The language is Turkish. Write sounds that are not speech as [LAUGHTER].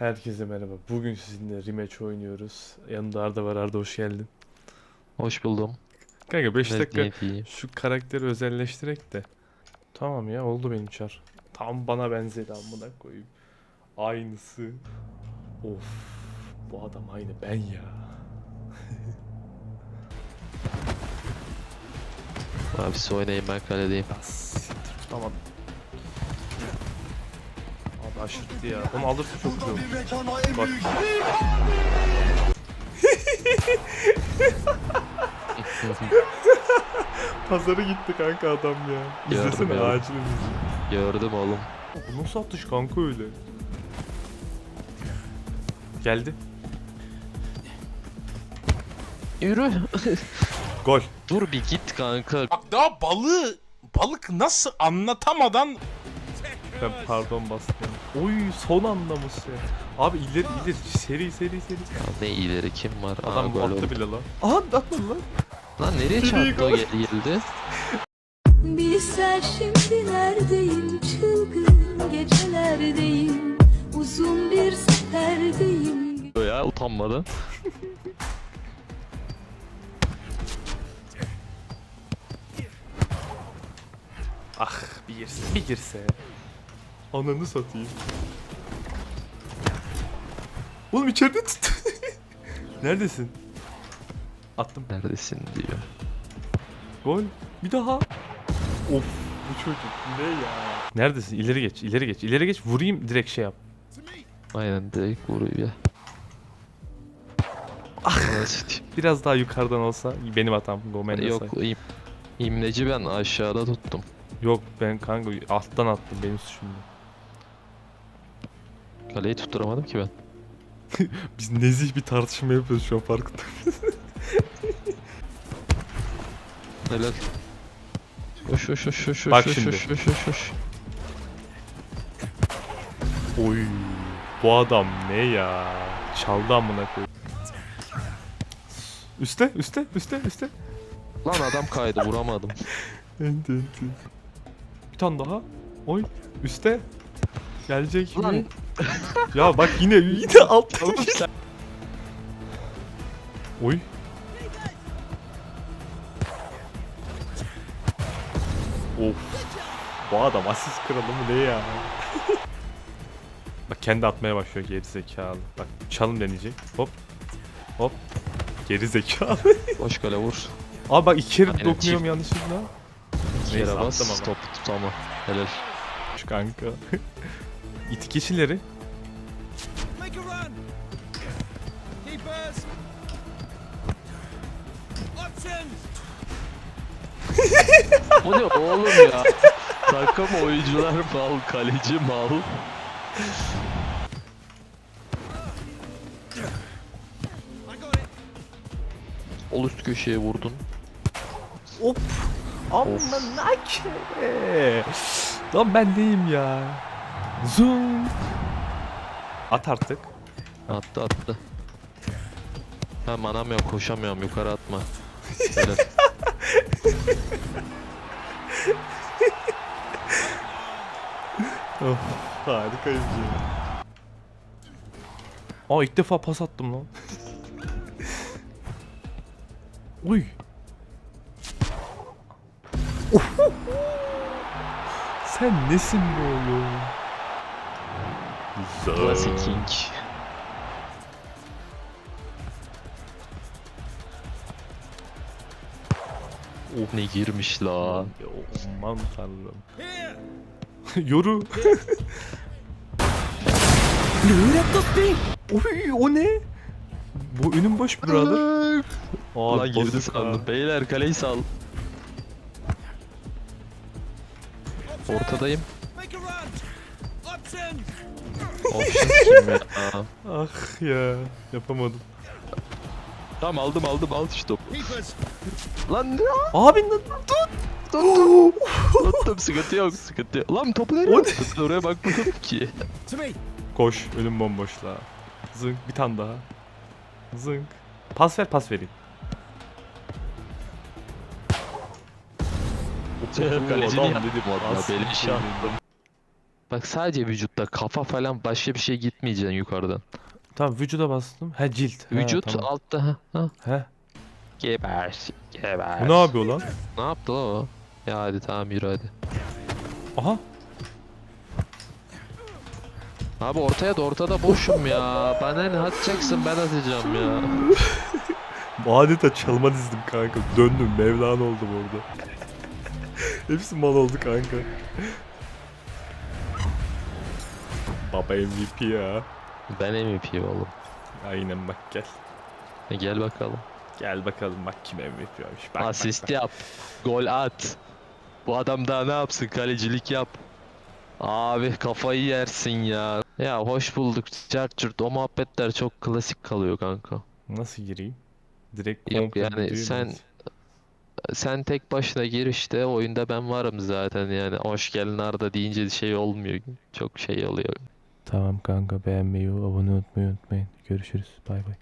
Herkese merhaba. Bugün sizinle rematch oynuyoruz. Yanında Arda var. Arda hoş geldin. Hoş buldum. Kanka 5 Ne dakika şu karakteri özelleştirek de. Tamam ya oldu benim çar. Tam bana benzedi amına koyayım. Aynısı. Of. Bu adam aynı ben ya. Abi siz oynayın ben kaledeyim. Ya siktir. Tamam. Aşırttı ya. Onu alırsa çok güzel olur. Bak. [LAUGHS] Pazara gitti kanka adam ya. İzlesene acil izle. Gördüm oğlum. Bu nasıl atış kanka öyle? Geldi. Yürü. Gol. Dur bir git kanka. Bak daha balığı balık nasıl anlatamadan Ben pardon bastım. Oy son anda Musa. Abi ileri ileri seri seri seri. Ya ne ileri kim var? Aa, Adam gol attı bile lan. Aha atmadı lan. Lan nereye çarptı o geldi? Bilsen şimdi neredeyim çılgın gecelerdeyim Uzun bir seferdeyim Ya utanmadan. Ah bir girse bir girse. Ananı satayım. Oğlum içeride tut. [LAUGHS] Neredesin? Attım. Neredesin diyor. Gol. Bir daha. Of bu çocuk ne ya? Neredesin? İleri geç, ileri geç, ileri geç. Vurayım direkt şey yap. Aynen direkt vuruyor ya. Ah. Biraz daha yukarıdan olsa benim hatam. Gomen'de Yok im, imleci ben aşağıda tuttum. Yok ben kanka alttan attım benim suçumdu. Kaleyi tutturamadım ki ben. [LAUGHS] Biz nezih bir tartışma yapıyoruz şu an farkında. Helal. Koş koş koş koş koş Bak koş şimdi. koş koş koş koş. Oy. Bu adam ne ya? Çaldı amına koy. Üste, üste, üste, üste. Lan adam kaydı vuramadım. [LAUGHS] Enti, enti. Bir tane daha. Oy. Üste. Gelecek mi? Ya bak yine [LAUGHS] yine altta. Oy. Of. Bu adam asist kralı mı ne ya? Bak kendi atmaya başlıyor geri zekalı. Bak çalım deneyecek. Hop. Hop. Geri zekalı. [LAUGHS] Boş kale vur. Abi bak iki kere Aynen, dokunuyorum çift. yanlışlıkla. Neyse, yere bas attım ama. top tutama. Helal. Şu kanka. [LAUGHS] İtik kişileri. Bu [LAUGHS] ne oğlum ya? Takım oyuncular mal, kaleci mal. İt. Ol üst köşeye vurdun. Hop. Amına. Lan ben deyim ya. Zoom. At artık. Attı attı. Ha manamıyorum koşamıyorum yukarı atma. Helal. [LAUGHS] Of, harikayız ya. Aa ilk defa pas attım lan. [LAUGHS] Uy. Sen nesin be oğlum? Classic King. Of. Ne girmiş la. Aman tanrım. [LAUGHS] Yoru. [LAUGHS] Oy o ne? Bu önüm boş brother. Aa, Lan girdi sandım. Beyler kaleyi sal. Ortadayım. Ah ya yapamadım. Tamam aldım aldım al şu topu. Lan ne? Abi lan Tuttum. Tuttum sıkıntı yok sıkıntı yok. Lan topu nereye attın? Oraya bakmadım ki. Koş önüm bomboş la. Zınk bir tane daha. Zınk. Pas ver pas vereyim. Kalecini adam yaptım dedim, asıl beleş şey attım. Bak sadece vücutta kafa falan başka bir şey gitmeyeceksin yukarıdan. Tamam vücuda bastım. He cilt. He, Vücut tamam. altta ha. ha. He. Geber. Geber. Bu ne yapıyor lan? Ne yaptı lan o? Ya hadi tamam yürü hadi. Aha. Abi ortaya da ortada boşum ya. Bana ne atacaksın ben atacağım ya. [LAUGHS] Adeta çalma dizdim kanka. Döndüm Mevlana oldum orada. [LAUGHS] Hepsi mal oldu kanka. Baba MVP ya. Ben MVP oğlum. Aynen bak gel. E gel bakalım. Gel bakalım bak kim MVP olmuş. Bak, Asist bak, bak. yap. Gol at. Bu adam daha ne yapsın? Kalecilik yap. Abi kafayı yersin ya. Ya hoş bulduk. Çarçurt o muhabbetler çok klasik kalıyor kanka. Nasıl gireyim? Direkt Yok yani sen-? Sen tek başına gir işte oyunda ben varım zaten yani. Hoş geldin Arda deyince şey olmuyor. Çok şey oluyor. Tamam kanka beğenmeyi, abone olmayı unutmayın. Görüşürüz. Bay bay.